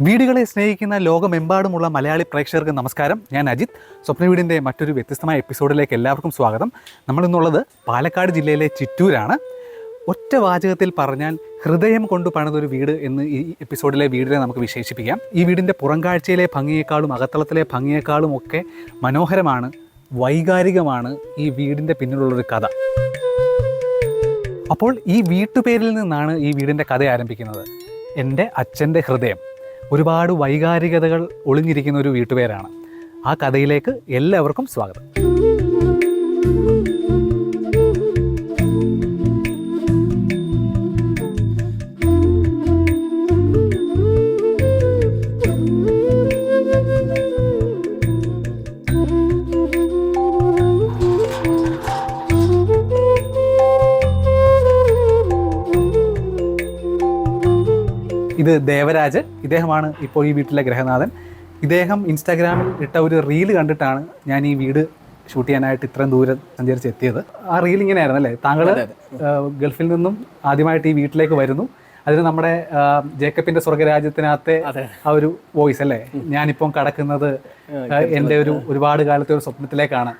വീടുകളെ സ്നേഹിക്കുന്ന ലോകമെമ്പാടുമുള്ള മലയാളി പ്രേക്ഷകർക്ക് നമസ്കാരം. ഞാൻ അജിത്. സ്വപ്ന വീടിന്റെ മറ്റൊരു വ്യത്യസ്തമായ എപ്പിസോഡിലേക്ക് എല്ലാവർക്കും സ്വാഗതം. നമ്മളിന്നുള്ളത് പാലക്കാട് ജില്ലയിലെ ചിറ്റൂരാണ്. ഒറ്റ വാചകത്തിൽ പറഞ്ഞാൽ ഹൃദയം കൊണ്ട് പണിതൊരു വീട് എന്ന് ഈ എപ്പിസോഡിലെ വീടിനെ നമുക്ക് വിശേഷിപ്പിക്കാം. ഈ വീടിന്റെ പുറംകാഴ്ചയിലെ ഭംഗിയേക്കാളും അകത്തളത്തിലെ ഭംഗിയേക്കാളും ഒക്കെ മനോഹരമാണ് വൈകാരികമാണ് ഈ വീടിന്റെ പിന്നിലുള്ളൊരു കഥ. അപ്പോൾ ഈ വീട്ടുപേരിൽ നിന്നാണ് ഈ വീടിന്റെ കഥ ആരംഭിക്കുന്നത്. എന്റെ അച്ഛന്റെ ഹൃദയം. ഒരുപാട് വൈകാരികതകൾ ഒളിഞ്ഞിരിക്കുന്ന ഒരു വീട്ടുപേരാണ്. ആ കഥയിലേക്ക് എല്ലാവർക്കും സ്വാഗതം. ഇത് ദേവരാജ് ഇദ്ദേഹമാണ് ഇപ്പോൾ ഈ വീട്ടിലെ ഗ്രഹനാഥൻ. ഇദ്ദേഹം ഇൻസ്റ്റാഗ്രാമിൽ ഇട്ട ഒരു റീൽ കണ്ടിട്ടാണ് ഞാൻ ഈ വീട് ഷൂട്ട് ചെയ്യാനായിട്ട് ഇത്രയും ദൂരം സഞ്ചരിച്ച് എത്തിയത്. ആ റീൽ ഇങ്ങനെയായിരുന്നു അല്ലേ താങ്കൾ ഗൾഫിൽ നിന്നും ആദ്യമായിട്ട് ഈ വീട്ടിലേക്ക് വരുന്നു. അതിന് നമ്മുടെ ജേക്കബിന്റെ സ്വർഗരാജ്യത്തിനകത്തെ ആ ഒരു വോയിസ് അല്ലേ? ഞാനിപ്പം കടക്കുന്നത്. എന്റെ ഒരു ഒരുപാട് കാലത്തെ ഒരു സ്വപ്നത്തിലേക്കാണ്.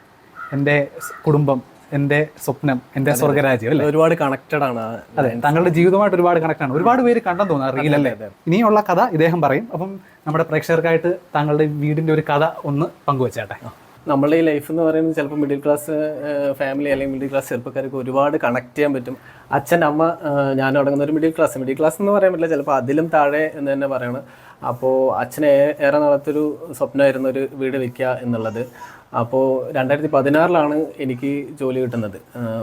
എന്റെ കുടുംബം എന്റെ സ്വപ്നം എന്റെ സ്വർഗരാജ്യം അല്ലേ? ഒരുപാട് കണക്റ്റഡ് ആണ് അതെ താങ്കളുടെ ജീവിതമായിട്ട് ഒരുപാട് കണക്ട് ആണ്. ഒരുപാട് പേര് കണ്ടെന്ന് തോന്നുന്നു റീലല്ലേ ഇനിയുള്ള കഥ ഇദ്ദേഹം പറയും. അപ്പം നമ്മുടെ പ്രേക്ഷകർക്കായിട്ട് താങ്കളുടെ വീടിന്റെ ഒരു കഥ ഒന്ന് പങ്കുവച്ചേട്ടെ. നമ്മളുടെ ഈ ലൈഫ് എന്ന് പറയുന്നത് ചിലപ്പോൾ മിഡിൽ ക്ലാസ് ഫാമിലി അല്ലെങ്കിൽ മിഡിൽ ക്ലാസ് ചെറുപ്പക്കാർക്ക് ഒരുപാട് കണക്ട് ചെയ്യാൻ പറ്റും. അച്ഛൻ അമ്മ ഞാൻ തുടങ്ങുന്ന അടങ്ങുന്ന ഒരു മിഡിൽ ക്ലാസ് മിഡിൽ ക്ലാസ് എന്ന് പറയാൻ പറ്റില്ല ചിലപ്പോൾ അതിലും താഴെ എന്ന് തന്നെ പറയണം. അപ്പോൾ അച്ഛനെ ഏറെ ഏറെ നാളത്തൊരു സ്വപ്നമായിരുന്നു ഒരു വീട് വയ്ക്കുക എന്നുള്ളത്. അപ്പോൾ രണ്ടായിരത്തി പതിനാറിലാണ് എനിക്ക് ജോലി കിട്ടുന്നത്.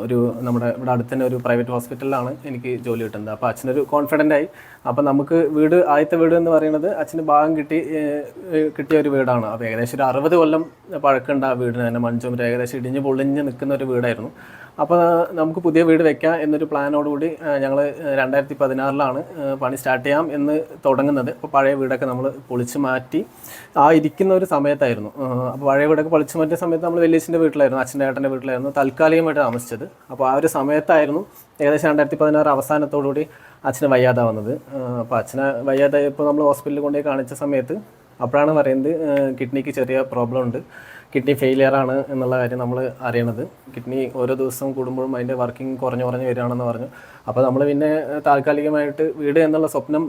ഒരു നമ്മുടെ ഇവിടെ അടുത്തന്നെ ഒരു പ്രൈവറ്റ് ഹോസ്പിറ്റലിലാണ് എനിക്ക് ജോലി കിട്ടുന്നത്. അപ്പോൾ അച്ഛനൊരു കോൺഫിഡന്റ് ആയി. അപ്പോൾ നമുക്ക് വീട് ആദ്യത്തെ വീട് എന്ന് പറയുന്നത് അച്ഛന് ഭാഗം കിട്ടി കിട്ടിയ ഒരു വീടാണ്. അപ്പോൾ ഏകദേശം ഒരു അറുപത് കൊല്ലം പഴക്കമുണ്ട് ആ വീടിന് തന്നെ. മൺചുമര് ഏകദേശം ഇടിഞ്ഞ് പൊളിഞ്ഞ് നിൽക്കുന്ന ഒരു വീടായിരുന്നു. അപ്പോൾ നമുക്ക് പുതിയ വീട് വെക്കാം എന്നൊരു പ്ലാനോടുകൂടി ഞങ്ങൾ രണ്ടായിരത്തി പതിനാറിലാണ് പണി സ്റ്റാർട്ട് ചെയ്യാം എന്ന് തുടങ്ങുന്നത്. അപ്പോൾ പഴയ വീടൊക്കെ നമ്മൾ പൊളിച്ച് മാറ്റി ആ ഇരിക്കുന്ന ഒരു സമയത്തായിരുന്നു. അപ്പോൾ പഴയ വീടൊക്കെ പൊളിച്ച് മാറ്റിയ സമയത്ത് നമ്മൾ വലിയച്ഛന്റെ വീട്ടിലായിരുന്നു അച്ഛന്റെ ഏട്ടന്റെ വീട്ടിലായിരുന്നു താൽക്കാലികമായിട്ട് താമസിച്ചത്. അപ്പോൾ ആ ഒരു സമയത്തായിരുന്നു ഏകദേശം രണ്ടായിരത്തി പതിനാറ് അവസാനത്തോടുകൂടി അച്ഛന് വയ്യാതാവുന്നത്. അപ്പോൾ അച്ഛനെ വയ്യാതായപ്പോൾ നമ്മൾ ഹോസ്പിറ്റലിൽ കൊണ്ടുപോയി കാണിച്ച സമയത്ത് അപ്പോഴാണ് പറയുന്നത് കിഡ്നിക്ക് ചെറിയ പ്രോബ്ലം ഉണ്ട് കിഡ്നി ഫെയിലിയർ ആണ് എന്നുള്ള കാര്യം നമ്മൾ അറിയണത്. കിഡ്നി ഓരോ ദിവസം കൂടുമ്പോഴും അതിന്റെ വർക്കിംഗ് കുറഞ്ഞു കുറഞ്ഞു വരികയാണെന്ന് പറഞ്ഞു. അപ്പോൾ നമ്മൾ പിന്നെ താൽക്കാലികമായിട്ട് വീട് എന്നുള്ള സ്വപ്നം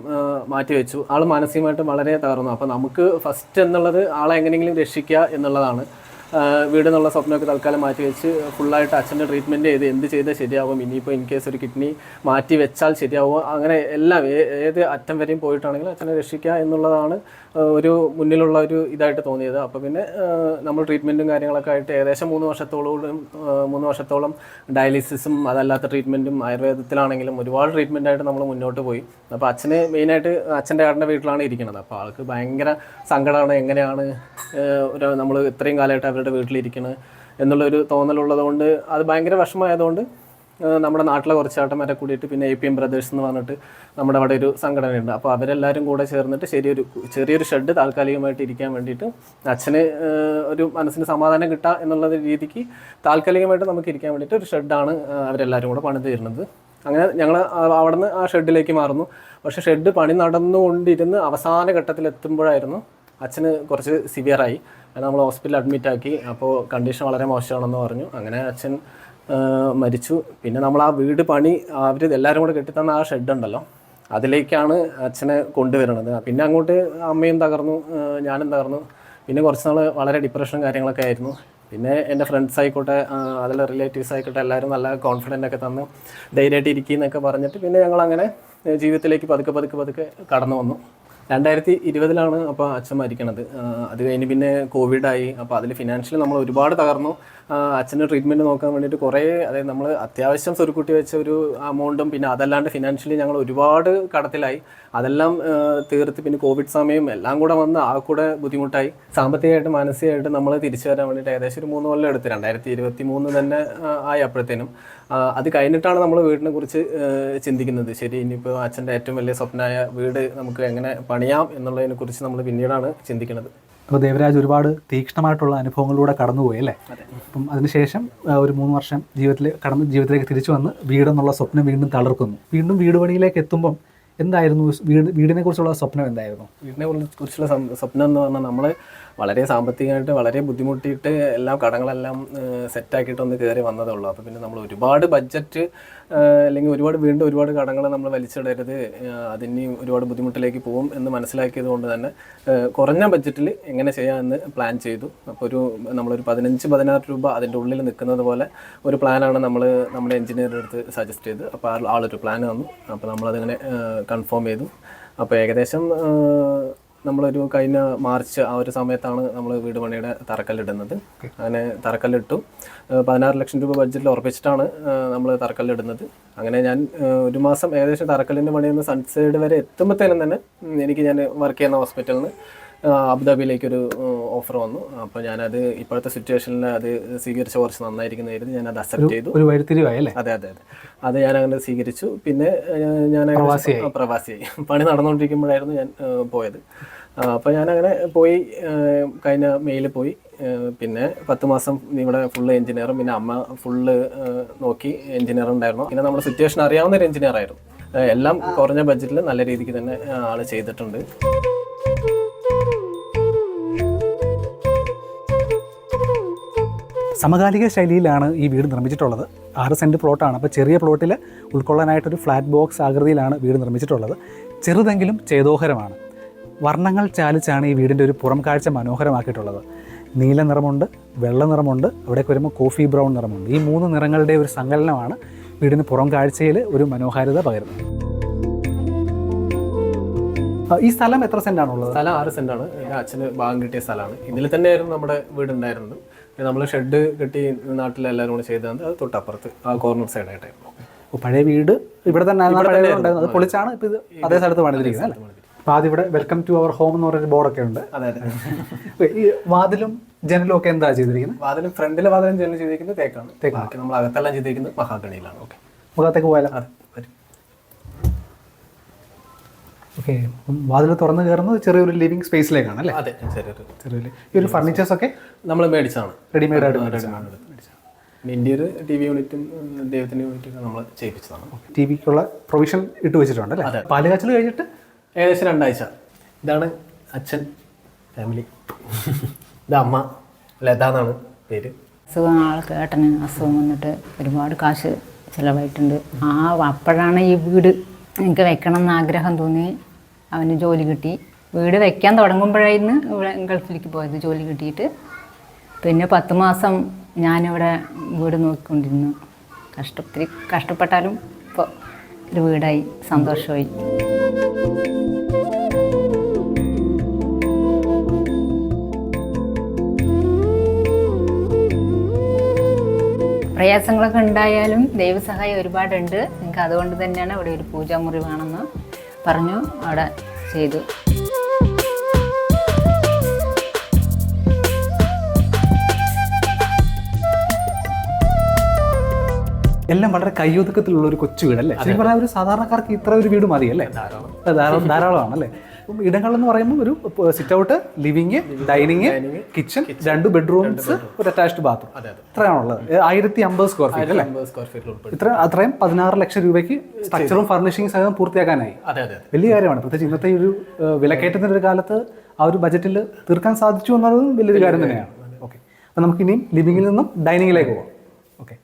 മാറ്റി വെച്ചു ആൾ മാനസികമായിട്ട് വളരെ തകർന്നു. അപ്പോൾ നമുക്ക് ഫസ്റ്റ് എന്നുള്ളത് ആളെ എങ്ങനെയെങ്കിലും രക്ഷിക്കുക എന്നുള്ളതാണ്. വീട് എന്നുള്ള സ്വപ്നമൊക്കെ തൽക്കാലം മാറ്റി വെച്ച് ഫുള്ളായിട്ട് അച്ഛന്റെ ട്രീറ്റ്മെന്റ് ചെയ്ത് എന്ത് ചെയ്താൽ ശരിയാവും ഇനിയിപ്പോൾ ഇൻ കേസ് ഒരു കിഡ്നി മാറ്റി വെച്ചാൽ ശരിയാവുമോ അങ്ങനെ എല്ലാം ഏത് അറ്റം വരെയും പോയിട്ടാണെങ്കിലും അച്ഛനെ രക്ഷിക്കുക എന്നുള്ളതാണ് ഒരു മുന്നിലുള്ള ഒരു ഇതായിട്ട് തോന്നിയത്. അപ്പോൾ പിന്നെ നമ്മൾ ട്രീറ്റ്മെന്റും കാര്യങ്ങളൊക്കെ ആയിട്ട് ഏകദേശം മൂന്ന് വർഷത്തോളം മൂന്ന് വർഷത്തോളം ഡയാലിസിസും അതല്ലാത്ത ട്രീറ്റ്മെന്റും ആയുർവേദത്തിലാണെങ്കിലും ഒരുപാട് ട്രീറ്റ്മെന്റ് ആയിട്ട് നമ്മൾ മുന്നോട്ട് പോയി. അപ്പോൾ അച്ഛന് മെയിനായിട്ട് അച്ഛന്റെ ആടിന്റെ വീട്ടിലാണ് ഇരിക്കുന്നത്. അപ്പോൾ ആൾക്ക് ഭയങ്കര സങ്കടമാണ് എങ്ങനെയാണ് ഒരു നമ്മൾ ഇത്രയും കാലമായിട്ട് അവരുടെ വീട്ടിലിരിക്കുന്നത് എന്നുള്ളൊരു തോന്നലുള്ളത് കൊണ്ട് അത് ഭയങ്കര വിഷമമായതുകൊണ്ട് നമ്മുടെ നാട്ടിലെ കുറച്ച് ആട്ടന്മാരെ കൂടിയിട്ട് പിന്നെ എ പി എം ബ്രദേഴ്സ് എന്ന് പറഞ്ഞിട്ട് നമ്മുടെ അവിടെ ഒരു സംഘടനയുണ്ട്. അപ്പോൾ അവരെല്ലാവരും കൂടെ ചേർന്നിട്ട് ശരിയൊരു ചെറിയൊരു ഷെഡ് താൽക്കാലികമായിട്ട് ഇരിക്കാൻ വേണ്ടിയിട്ട് അച്ഛന് ഒരു മനസ്സിന് സമാധാനം കിട്ടുക എന്നുള്ള രീതിക്ക് താൽക്കാലികമായിട്ട് നമുക്ക് ഇരിക്കാൻ വേണ്ടിയിട്ട് ഒരു ഷെഡാണ് അവരെല്ലാവരും കൂടെ പണിത് തരുന്നത്. അങ്ങനെ ഞങ്ങൾ അവിടെ നിന്ന് ആ ഷെഡിലേക്ക് മാറുന്നു. പക്ഷേ ഷെഡ് പണി നടന്നുകൊണ്ടിരുന്ന് അവസാന ഘട്ടത്തിൽ എത്തുമ്പോഴായിരുന്നു അച്ഛന് കുറച്ച് സിവിയറായി നമ്മൾ ഹോസ്പിറ്റലിൽ അഡ്മിറ്റ് ആക്കി. അപ്പോൾ കണ്ടീഷൻ വളരെ മോശമാണെന്ന് പറഞ്ഞു. അങ്ങനെ അച്ഛൻ മരിച്ചു. പിന്നെ നമ്മൾ ആ വീട് പണി അവർ എല്ലാവരും കൂടെ കെട്ടിത്തന്ന ആ ഷെഡ് ഉണ്ടല്ലോ. അതിലേക്കാണ് അച്ഛനെ കൊണ്ടുവരുന്നത്. പിന്നെ അങ്ങോട്ട് അമ്മയും തകർന്നു ഞാനും തകർന്നു. പിന്നെ കുറച്ച് നാൾ വളരെ ഡിപ്രഷനും കാര്യങ്ങളൊക്കെ ആയിരുന്നു. പിന്നെ എന്റെ ഫ്രണ്ട്സ് ആയിക്കോട്ടെ അതിലെ റിലേറ്റീവ്സ് ആയിക്കോട്ടെ എല്ലാവരും നല്ല കോൺഫിഡന്റ് ഒക്കെ തന്നു ധൈര്യമായിട്ട് ഇരിക്കുന്നൊക്കെ പറഞ്ഞിട്ട് പിന്നെ ഞങ്ങൾ അങ്ങനെ ജീവിതത്തിലേക്ക് പതുക്കെ പതുക്കെ പതുക്കെ കടന്നു വന്നു. രണ്ടായിരത്തി ഇരുപതിലാണ് അപ്പോൾ അച്ഛൻ മരിക്കണത്. അത് കഴിഞ്ഞ് പിന്നെ കോവിഡായി. അപ്പോൾ അതിൽ ഫിനാൻഷ്യലി നമ്മൾ ഒരുപാട് തകർന്നു. അച്ഛന്റെ ട്രീറ്റ്മെന്റ് നോക്കാൻ വേണ്ടിയിട്ട് കുറേ അതായത് നമ്മൾ അത്യാവശ്യം സ്വരുക്കുട്ടി വെച്ച ഒരു അമൗണ്ടും പിന്നെ അതല്ലാണ്ട് ഫിനാൻഷ്യലി ഞങ്ങൾ ഒരുപാട് കടത്തിലായി. അതെല്ലാം തീർത്ത് പിന്നെ കോവിഡ് സമയം എല്ലാം കൂടെ വന്ന് ആ കൂടെ ബുദ്ധിമുട്ടായി. സാമ്പത്തികമായിട്ട് മാനസികമായിട്ട് നമ്മൾ തിരിച്ചു വരാൻ വേണ്ടിയിട്ട് ഏകദേശം ഒരു മൂന്ന് കൊല്ലം എടുത്ത്. രണ്ടായിരത്തി ഇരുപത്തി മൂന്ന് തന്നെ ആയി അപ്പോഴത്തേനും അത് കഴിഞ്ഞിട്ടാണ് നമ്മൾ വീടിനെ കുറിച്ച് ചിന്തിക്കുന്നത്. ശരി ഇനിയിപ്പോൾ അച്ഛന്റെ ഏറ്റവും വലിയ സ്വപ്നമായ വീട് നമുക്ക് എങ്ങനെ പണിയാം എന്നുള്ളതിനെ കുറിച്ച് നമ്മൾ പിന്നീടാണ് ചിന്തിക്കുന്നത്. അപ്പോൾ ദേവരാജ് ഒരുപാട് തീക്ഷ്ണമായിട്ടുള്ള അനുഭവങ്ങളിലൂടെ കടന്നുപോയി അല്ലേ? അപ്പം അതിനുശേഷം ഒരു മൂന്ന് വർഷം ജീവിതത്തിൽ കടന്ന് ജീവിതത്തിലേക്ക് തിരിച്ചു വന്ന് വീടെന്നുള്ള സ്വപ്നം വീണ്ടും തളർക്കുന്നു. വീണ്ടും വീട് പണിയിലേക്ക് എത്തുമ്പം എന്തായിരുന്നു? വീട് വീടിനെ കുറിച്ചുള്ള സ്വപ്നം എന്തായിരുന്നു? വീടിനെ കുറിച്ചുള്ള സ്വപ്നം എന്ന് പറഞ്ഞാൽ നമ്മൾ വളരെ സാമ്പത്തികമായിട്ട് വളരെ ബുദ്ധിമുട്ടിയിട്ട് എല്ലാ കടങ്ങളെല്ലാം സെറ്റാക്കിയിട്ട് ഒന്ന് കയറി വന്നതേ ഉള്ളൂ. അപ്പോൾ പിന്നെ നമ്മൾ ഒരുപാട് ബഡ്ജറ്റ് അല്ലെങ്കിൽ ഒരുപാട് വീണ്ടും ഒരുപാട് കടങ്ങൾ നമ്മൾ വലിച്ചിടരുത് അതിന് ഒരുപാട് ബുദ്ധിമുട്ടിലേക്ക് പോകും എന്ന് മനസ്സിലാക്കിയത് കൊണ്ട് തന്നെ കുറഞ്ഞ ബഡ്ജറ്റിൽ എങ്ങനെ ചെയ്യാമെന്ന് പ്ലാൻ ചെയ്തു. അപ്പോൾ ഒരു നമ്മളൊരു പതിനഞ്ച് പതിനാറ് രൂപ അതിന്റെ ഉള്ളിൽ നിൽക്കുന്നത് പോലെ ഒരു പ്ലാനാണ് നമ്മൾ നമ്മുടെ എഞ്ചിനീയറുടെ അടുത്ത് സജസ്റ്റ് ചെയ്ത്. അപ്പോൾ ആളൊരു പ്ലാൻ തന്നു അപ്പോൾ നമ്മളതിങ്ങനെ കൺഫേം ചെയ്തു. അപ്പോൾ ഏകദേശം നമ്മളൊരു കഴിഞ്ഞ മാർച്ച് ആ ഒരു സമയത്താണ് നമ്മൾ വീട് പണിയുടെ തറക്കല്ലിടുന്നത്. അങ്ങനെ തറക്കല്ലിട്ടു. പതിനാറ് ലക്ഷം രൂപ ബഡ്ജറ്റിൽ ഉറപ്പിച്ചിട്ടാണ് നമ്മൾ തറക്കല്ലിടുന്നത്. അങ്ങനെ ഞാൻ ഒരു മാസം ഏകദേശം തറക്കല്ലിന്റെ പണിയിൽ നിന്ന് സൺസൈഡ് വരെ എത്തുമ്പോഴത്തേനും തന്നെ എനിക്ക് ഞാൻ വർക്ക് ചെയ്യുന്ന ഹോസ്പിറ്റലിൽ നിന്ന് അബുദാബിയിലേക്കൊരു ഓഫർ വന്നു. അപ്പോൾ ഞാനത് ഇപ്പോഴത്തെ സിറ്റുവേഷനിൽ അത് സ്വീകരിച്ച കുറച്ച് നന്നായിരിക്കുന്നതായിരുന്നു ഞാൻ അത് അക്സെപ്റ്റ് ചെയ്തു. ഒരു വഴിത്തിരിവായി അല്ലേ? അതെ അതെ അതെ. അത് ഞാൻ അങ്ങനെ സ്വീകരിച്ചു. പിന്നെ ഞാൻ പ്രവാസിയായി. പണി നടന്നുകൊണ്ടിരിക്കുമ്പോഴായിരുന്നു ഞാൻ പോയത്. അപ്പോൾ ഞാനങ്ങനെ പോയി കഴിഞ്ഞ മെയിൽ പോയി. പിന്നെ പത്ത് മാസം ഇവിടെ ഫുള്ള് എഞ്ചിനീയറും പിന്നെ അമ്മ ഫുള്ള് നോക്കി എഞ്ചിനീയർ ഉണ്ടായിരുന്നു. പിന്നെ നമ്മുടെ സിറ്റുവേഷൻ അറിയാവുന്ന ഒരു എഞ്ചിനീയർ ആയിരുന്നു. എല്ലാം കുറഞ്ഞ ബഡ്ജറ്റിൽ നല്ല രീതിക്ക് തന്നെ ആൾ ചെയ്തിട്ടുണ്ട്. സമകാലിക ശൈലിയിലാണ് ഈ വീട് നിർമ്മിച്ചിട്ടുള്ളത്. ആറ് സെന്റ് പ്ലോട്ടാണ് അപ്പോൾ ചെറിയ പ്ലോട്ടിൽ ഉൾക്കൊള്ളാനായിട്ടൊരു ഫ്ലാറ്റ് ബോക്സ് ആകൃതിയിലാണ് വീട് നിർമ്മിച്ചിട്ടുള്ളത്. ചെറുതെങ്കിലും ചേതോഹരമാണ്. വർണങ്ങൾ ചാലിച്ചാണ് ഈ വീടിന്റെ ഒരു പുറം കാഴ്ച മനോഹരമാക്കിയിട്ടുള്ളത്. നീല നിറമുണ്ട് വെള്ള നിറമുണ്ട് അവിടേക്ക് വരുമ്പോൾ കോഫി ബ്രൗൺ നിറമുണ്ട്. ഈ മൂന്ന് നിറങ്ങളുടെ ഒരു സങ്കലനമാണ് വീടിന് പുറം കാഴ്ചയിൽ ഒരു മനോഹാരിത പകരുന്നത്. ഈ സ്ഥലം എത്ര ആണുള്ളത്? സ്ഥലം ആറ് സെന്റാണ്. എന്റെ അച്ഛന് ഭാഗം കിട്ടിയ സ്ഥലമാണ്. ഇതിൽ തന്നെയായിരുന്നു നമ്മുടെ വീട് ഉണ്ടായിരുന്നത് നമ്മൾ ഷെഡ് കെട്ടി നാട്ടിൽ എല്ലാവരും കൂടെ ചെയ്തത് അത് തൊട്ടപ്പുറത്ത് ആ കോർണർ സൈഡായിട്ടായിരുന്നു ആയിട്ടായിരുന്നു. പഴയ വീട് ഇവിടെ തന്നെ അത് പൊളിച്ചാണ് ഇപ്പൊ ഇത് അതേ സ്ഥലത്ത് പണിതിരിക്കുന്നത് അപ്പോൾ ആദ്യം ഇവിടെ വെൽക്കം ടു അവർ ഹോം എന്ന് പറഞ്ഞൊരു ബോർഡൊക്കെ ഉണ്ട് അതെ. അതെ ഈ വാതിലും ജനലും ഒക്കെ എന്താ ചെയ്തിരിക്കുന്നത്? വാതിലും ഫ്രണ്ടിലെ വാതിലും ജനലും ചെയ്തിരിക്കുന്നത് തേക്കാണ്. തേക്കാണ്. നമ്മൾ അകത്തെല്ലാം ചെയ്തിരിക്കുന്നത് മഹാഗണിയിലാണ്. ഓക്കെ. മുഖത്തേക്ക് പോയാലോ അതെ വരും ഓക്കെ വാതിൽ തുറന്ന് കയറുന്നത് ചെറിയൊരു ലിവിംഗ് സ്പേസിലേക്കാണ് അല്ലേ? അതെ ചെറിയൊരു ചെറിയൊരു ഈ ഒരു ഫർണിച്ചേഴ്സ് ഒക്കെ നമ്മൾ മേടിച്ചാണ് റെഡിമെയ്ഡ് ആയിട്ട് ഇന്ത്യയിൽ ടി വി യൂണിറ്റും ദൈവത്തിന്റെ യൂണിറ്റും നമ്മൾ ചെയ്യിപ്പിച്ചതാണ്. ടി വിക്കുള്ള പ്രൊവിഷൻ ഇട്ട് വെച്ചിട്ടുണ്ട് അല്ലേ? പാൽ കാച്ചൽ കഴിഞ്ഞിട്ട്? ഏകദേശം രണ്ടാഴ്ച. ഇതാണ് അച്ഛൻ ഫാമിലി. ഇത് അമ്മ ലത എന്നാണ് പേര്. അസുഖം ആൾക്ക് ഏട്ടന് അസുഖം വന്നിട്ട് ഒരുപാട് കാശ് ചിലവായിട്ടുണ്ട്. ആ അപ്പോഴാണ് ഈ വീട് എനിക്ക് വെക്കണം എന്ന് ആഗ്രഹം തോന്നി അവന് ജോലി കിട്ടി. വീട് വെക്കാൻ തുടങ്ങുമ്പോഴായിരുന്നു ഇവിടെ ഗൾഫിലേക്ക് പോയത് ജോലി കിട്ടിയിട്ട്. പിന്നെ പത്ത് മാസം ഞാനിവിടെ വീട് നോക്കിക്കൊണ്ടിരുന്നു. കഷ്ടത്തിരി കഷ്ടപ്പെട്ടാലും ഇപ്പോൾ ഒരു വീടായി സന്തോഷമായി. പ്രയാസങ്ങളൊക്കെ ഉണ്ടായാലും ദൈവസഹായം ഒരുപാടുണ്ട്. എനിക്ക് അതുകൊണ്ട് തന്നെയാണ് ഇവിടെ ഒരു പൂജാമുറി വേണമെന്ന്. പറഞ്ഞു അവിടെ ചെയ്തു. എല്ലാം വളരെ കയ്യൊതുക്കത്തിലുള്ള ഒരു കൊച്ചു വീടല്ലേ? അല്ലേ ശരിക്കും പറഞ്ഞാൽ ഒരു സാധാരണക്കാർക്ക് ഇത്ര ഒരു വീട് മതി അല്ലേ ധാരാളം ധാരാളമാണ് അല്ലേ അപ്പം ഇടങ്ങളെന്ന് പറയുമ്പോൾ ഒരു sit out living dining kitchen രണ്ട് ബെഡ്റൂംസ് ഒരു അറ്റാച്ച്ഡ് ബാത്റൂം ഇത്രയാണുള്ളത് ആയിരത്തി അമ്പത് സ്ക്വയർ ഫീറ്റ് അല്ലേ? ഇത്ര അത്രയും പതിനാറ് ലക്ഷം രൂപയ്ക്ക് സ്ട്രക്ചറും ഫർണിഷിംഗ് സഹിതം പൂർത്തിയാക്കാനായി. വലിയ കാര്യമാണ്. പ്രത്യേകിച്ച് ഇന്നത്തെ ഒരു വിലക്കയറ്റത്തിന്റെ ഒരു കാലത്ത് ആ ഒരു ബജറ്റിൽ തീർക്കാൻ സാധിച്ചു എന്നതും വലിയൊരു കാര്യം തന്നെയാണ്. ഓക്കെ അപ്പം നമുക്ക് ഇനിയും ലിവിങ്ങിൽ നിന്നും ഡൈനിങ്ങിലേക്ക് പോകാം. ഓക്കെ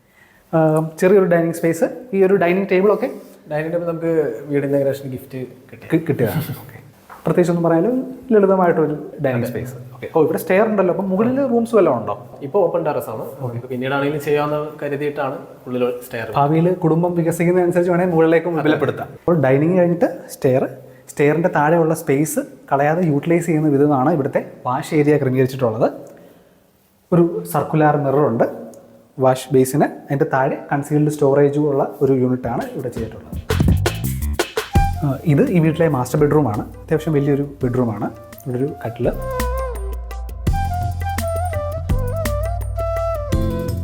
ചെറിയൊരു ഡൈനിങ് സ്പേസ് ഈ ഒരു ഡൈനിങ് ടേബിളൊക്കെ ഡൈനിങ് ടേബിൾ നമുക്ക് വീടിന്റെ ഗ്രാഷൻ ഗിഫ്റ്റ് കിട്ടി കി- കിട്ടുകയാണ്. ഓക്കെ പ്രത്യേകിച്ച് ഒന്നും പറയാനും ലളിതമായിട്ടൊരു ഡൈനിങ് സ്പേസ് ഓക്കെ ഓ ഇവിടെ സ്റ്റെയർ ഉണ്ടല്ലോ. അപ്പം മുകളിൽ റൂംസ് വല്ലതും ഉണ്ടോ? ഇപ്പോൾ ഓപ്പൺ ടെറസ് ആണ്. പിന്നീടാണെങ്കിലും ചെയ്യാമെന്ന് കരുതിയിട്ടാണ് ഉള്ളിൽ സ്റ്റെയർ ഭാവിയിൽ കുടുംബം വികസിക്കുന്നതനുസരിച്ച് വേണമെങ്കിൽ മുകളിലേക്കും വിപുലപ്പെടുത്താം. അപ്പോൾ ഡൈനിങ് കഴിഞ്ഞിട്ട് സ്റ്റെയർ സ്റ്റെയറിന്റെ താഴെയുള്ള സ്പേസ് കളയാതെ യൂട്ടിലൈസ് ചെയ്യുന്ന വിധമാണ് ഇവിടുത്തെ വാഷ് ഏരിയ ക്രമീകരിച്ചിട്ടുള്ളത്. ഒരു സർക്കുലാർ മിററുണ്ട് വാഷ് ബേസിന് അതിന്റെ താഴെ കൺസീൽഡ് സ്റ്റോറേജും ഉള്ള ഒരു യൂണിറ്റാണ് ഇവിടെ ചെയ്തിട്ടുള്ളത്. ഇത് ഈ വീട്ടിലെ മാസ്റ്റർ ബെഡ്റൂമാണ് അത്യാവശ്യം വലിയൊരു ബെഡ്റൂമാണ് ഇവിടെ ഒരു കട്ടിൽ.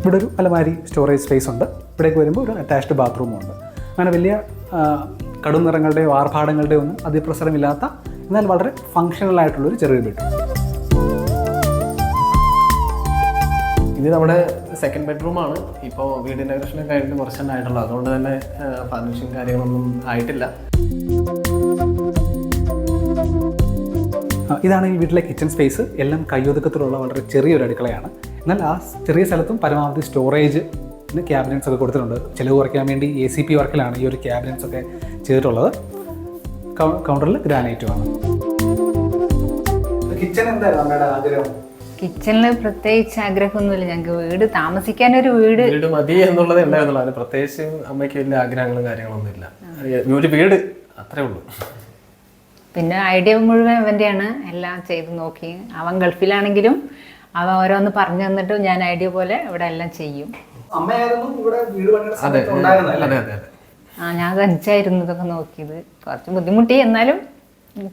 ഇവിടെ ഒരു അലമാരി സ്റ്റോറേജ് സ്പേസ് ഉണ്ട്. ഇവിടേക്ക് വരുമ്പോൾ ഒരു അറ്റാച്ച്ഡ് ബാത്റൂമും ഉണ്ട്. അങ്ങനെ വലിയ കടും നിറങ്ങളുടെയോ ആർഭാടങ്ങളുടെയോ ഒന്നും അതിപ്രസരമില്ലാത്ത എന്നാൽ വളരെ ഫങ്ഷണൽ ആയിട്ടുള്ള ഒരു ചെറിയ ബെഡ്റൂം ഇത് നമ്മുടെ സെക്കൻഡ് ബെഡ്റൂമാണ് ഇപ്പോൾ വീട് ഇനാഗ്രേഷൻ കഴിഞ്ഞിട്ട് കുറച്ച് അതുകൊണ്ട് തന്നെ ഫർണിഷിങ് കാര്യങ്ങളൊന്നും ആയിട്ടില്ല. ഇതാണ് ഈ വീട്ടിലെ കിച്ചൺ സ്പേസ് എല്ലാം കയ്യൊതുക്കത്തിലുള്ള വളരെ ചെറിയൊരു അടുക്കളയാണ്. എന്നാൽ ആ ചെറിയ സ്ഥലത്തും പരമാവധി സ്റ്റോറേജ് ക്യാബിനറ്റ്സ് ഒക്കെ കൊടുത്തിട്ടുണ്ട്. ചിലവ് കുറയ്ക്കാൻ വേണ്ടി എ സി പി വർക്കിലാണ് ഈ ഒരു ക്യാബിനറ്റ്സ് ഒക്കെ ചെയ്തിട്ടുള്ളത്. കൗണ്ടറിൽ ഗ്രാനൈറ്റുമാണ് കിച്ചൺ എന്തായിരുന്നു ആഗ്രഹം? കിച്ചണിൽ പ്രത്യേകിച്ച് ആഗ്രഹമൊന്നുമില്ല. ഞങ്ങൾക്ക് വീട് താമസിക്കാൻ ഒരു വീട്. വീട് മതി എന്നുള്ളത് ഉണ്ടായിരുന്നുള്ളൂ അതിന് പ്രത്യേകിച്ച് അമ്മയ്ക്ക് വലിയ ആഗ്രഹങ്ങളും കാര്യങ്ങളൊന്നും ഇല്ല ഒരു വീട് അത്രേ ഉള്ളൂ. പിന്നെ ഐഡിയ മുഴുവൻ അവന്റെയാണ് എല്ലാം ചെയ്ത് നോക്കി. അവൻ ഗൾഫിലാണെങ്കിലും അവൻ ഓരോന്ന് പറഞ്ഞു തന്നിട്ട് ഞാൻ ഐഡിയ പോലെ ഇവിടെ എല്ലാം ചെയ്യും. അമ്മയായിരുന്നു ഇവിടെ വീട് പണിയുടെ അതെ അതെ അതെ ആ ഞാൻ തനിച്ചായിരുന്നു ഇതൊക്കെ നോക്കിയത്. കുറച്ച് ബുദ്ധിമുട്ടി എന്നാലും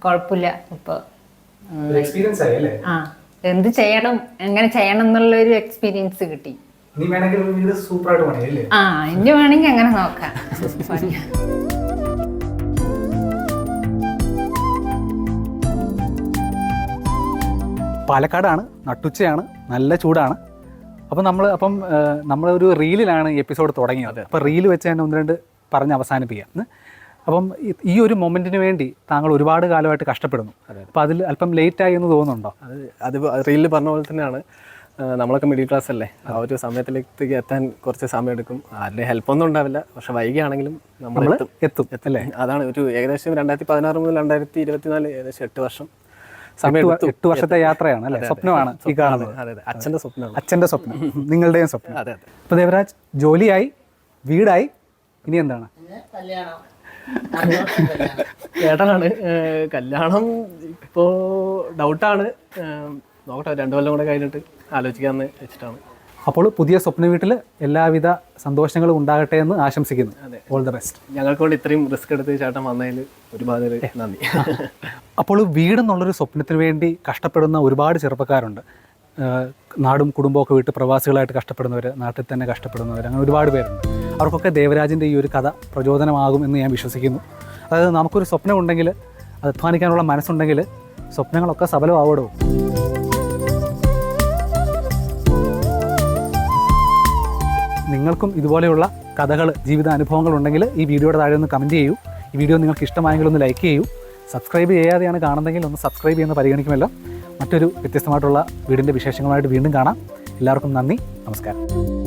കുഴപ്പമില്ല. ഇപ്പോൾ എക്സ്പീരിയൻസ് ആയി അല്ലേ? ആ എന്ത് ചെയ്യണം എങ്ങനെ ചെയ്യണം എന്നുള്ള ഒരു എക്സ്പീരിയൻസ് കിട്ടി. നീ വേണമെങ്കിൽ സൂപ്പറായിട്ട് പണിയല്ലേ ആ ഇനി വേണമെങ്കിൽ അങ്ങനെ നോക്കാം. പാലക്കാടാണ് നട്ടുച്ചയാണ് നല്ല ചൂടാണ്. അപ്പം നമ്മൾ അപ്പം നമ്മളൊരു റീലിലാണ് ഈ എപ്പിസോഡ് തുടങ്ങിയത്. അപ്പോൾ റീൽ വെച്ച് തന്നെ ഒന്ന് രണ്ട് പറഞ്ഞ് അവസാനിപ്പിക്കാം. അപ്പം ഈ- ഒരു മൊമെന്റിന് വേണ്ടി താങ്കൾ ഒരുപാട് കാലമായിട്ട് കഷ്ടപ്പെടുന്നു. അപ്പോൾ അതിൽ അല്പം ലേറ്റായി എന്ന് തോന്നുന്നുണ്ടോ? അത് അത് റീലിൽ പറഞ്ഞ പോലെ തന്നെയാണ്. നമ്മളൊക്കെ മിഡിൽ ക്ലാസ് അല്ലേ? ആ ഒരു സമയത്തിലേക്ക് എത്താൻ കുറച്ച് സമയം എടുക്കും ആരുടെ ഹെൽപ്പൊന്നും ഉണ്ടാവില്ല. പക്ഷെ വൈകിയാണെങ്കിലും നമ്മൾ എത്തും. എത്തല്ലേ അല്ലേ? അതാണ് ഒരു ഏകദേശം രണ്ടായിരത്തി പതിനാറ് മുതൽ രണ്ടായിരത്തി ഇരുപത്തിനാല് ഏകദേശം എട്ട് വർഷം. എട്ട് വർഷത്തെ യാത്രയാണ് അല്ലെ? സ്വപ്നമാണ് ഈ കാണുന്നത്. അച്ഛന്റെ സ്വപ്നം അച്ഛന്റെ സ്വപ്നം നിങ്ങളുടെയും സ്വപ്നം. അപ്പൊ ദേവരാജ് ജോലിയായി വീടായി ഇനി എന്താണ്? ഏട്ടനാണ്. കല്യാണം ഇപ്പോ ഡൗട്ടാണ് നോക്കട്ടെ രണ്ടു കൊല്ലം കൂടെ കഴിഞ്ഞിട്ട് ആലോചിക്കാന്ന് വെച്ചിട്ടാണ്. അപ്പോൾ പുതിയ സ്വപ്ന വീട്ടിൽ എല്ലാവിധ സന്തോഷങ്ങളും ഉണ്ടാകട്ടെ എന്ന് ആശംസിക്കുന്നു. ഓൾ ദ ബെസ്റ്റ് ഞങ്ങൾക്ക് കൊണ്ട് ഇത്രയും റിസ്ക് എടുത്ത് ചേട്ടൻ വന്നതിൽ ഒരുപാട് നന്ദി. അപ്പോൾ വീടെന്നുള്ളൊരു സ്വപ്നത്തിന് വേണ്ടി കഷ്ടപ്പെടുന്ന ഒരുപാട് ചെറുപ്പക്കാരുണ്ട്. നാടും കുടുംബമൊക്കെ വിട്ട് പ്രവാസികളായിട്ട് കഷ്ടപ്പെടുന്നവർ നാട്ടിൽ തന്നെ കഷ്ടപ്പെടുന്നവർ അങ്ങനെ ഒരുപാട് പേരുണ്ട്. അവർക്കൊക്കെ ദേവരാജിന്റെ ഈ ഒരു കഥ പ്രചോദനമാകും എന്ന് ഞാൻ വിശ്വസിക്കുന്നു. അതായത് നമുക്കൊരു സ്വപ്നം ഉണ്ടെങ്കിൽ അത് അധ്വാനിക്കാനുള്ള മനസ്സുണ്ടെങ്കിൽ സ്വപ്നങ്ങളൊക്കെ സഫലമാവടോ നിങ്ങൾക്കും ഇതുപോലെയുള്ള കഥകൾ ജീവിതാനുഭവങ്ങൾ ഉണ്ടെങ്കിൽ ഈ വീഡിയോയുടെ താഴെ ഒന്ന് കമന്റ് ചെയ്യൂ. ഈ വീഡിയോ നിങ്ങൾക്ക് ഇഷ്ടമായെങ്കിൽ ഒന്ന് ലൈക്ക് ചെയ്യൂ. സബ്സ്ക്രൈബ് ചെയ്യാതെയാണ് കാണുന്നതെങ്കിൽ ഒന്ന് സബ്സ്ക്രൈബ് ചെയ്യുന്ന പരിഗണിക്കുമല്ലോ. മറ്റൊരു വ്യത്യസ്തമായിട്ടുള്ള വീടിന്റെ വിശേഷങ്ങളായിട്ട് വീണ്ടും കാണാം. എല്ലാവർക്കും നന്ദി. നമസ്കാരം.